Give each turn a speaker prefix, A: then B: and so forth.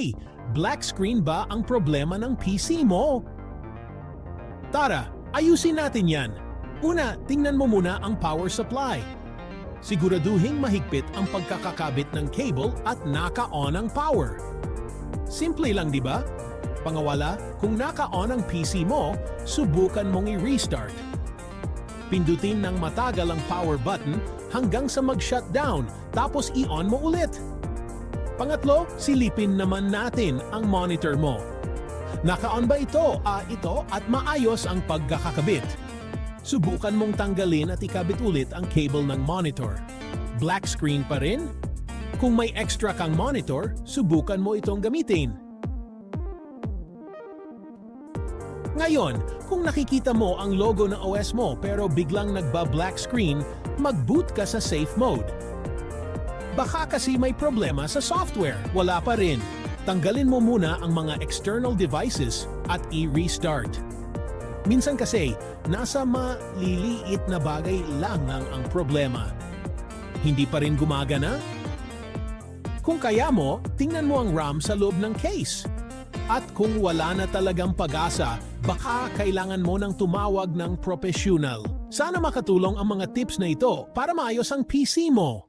A: Hey, black screen ba ang problema ng PC mo? Tara, ayusin natin yan. Una, tingnan mo muna ang power supply. Siguraduhing mahigpit ang pagkakakabit ng cable at naka-on ang power. Simple lang di ba? Pangawala, kung naka-on ang PC mo, subukan mong i-restart. Pindutin ng matagal ang power button hanggang sa mag-shutdown, tapos i-on mo ulit. Pangatlo, silipin naman natin ang monitor mo. Naka-on ba ito, ah, ito at maayos ang pagkakakabit? Subukan mong tanggalin at ikabit ulit ang cable ng monitor. Black screen pa rin? Kung may extra kang monitor, subukan mo itong gamitin. Ngayon, kung nakikita mo ang logo ng OS mo pero biglang nagba-black screen, mag-boot ka sa safe mode. Baka kasi may problema sa software, wala pa rin. Tanggalin mo muna ang mga external devices at i-restart. Minsan kasi, nasa maliliit na bagay lang ang, ang problema. Hindi pa rin gumagana? Kung kaya mo, tingnan mo ang RAM sa loob ng case. At kung wala na talagang pag-asa, baka kailangan mo nang tumawag ng professional. Sana makatulong ang mga tips na ito para maayos ang PC mo.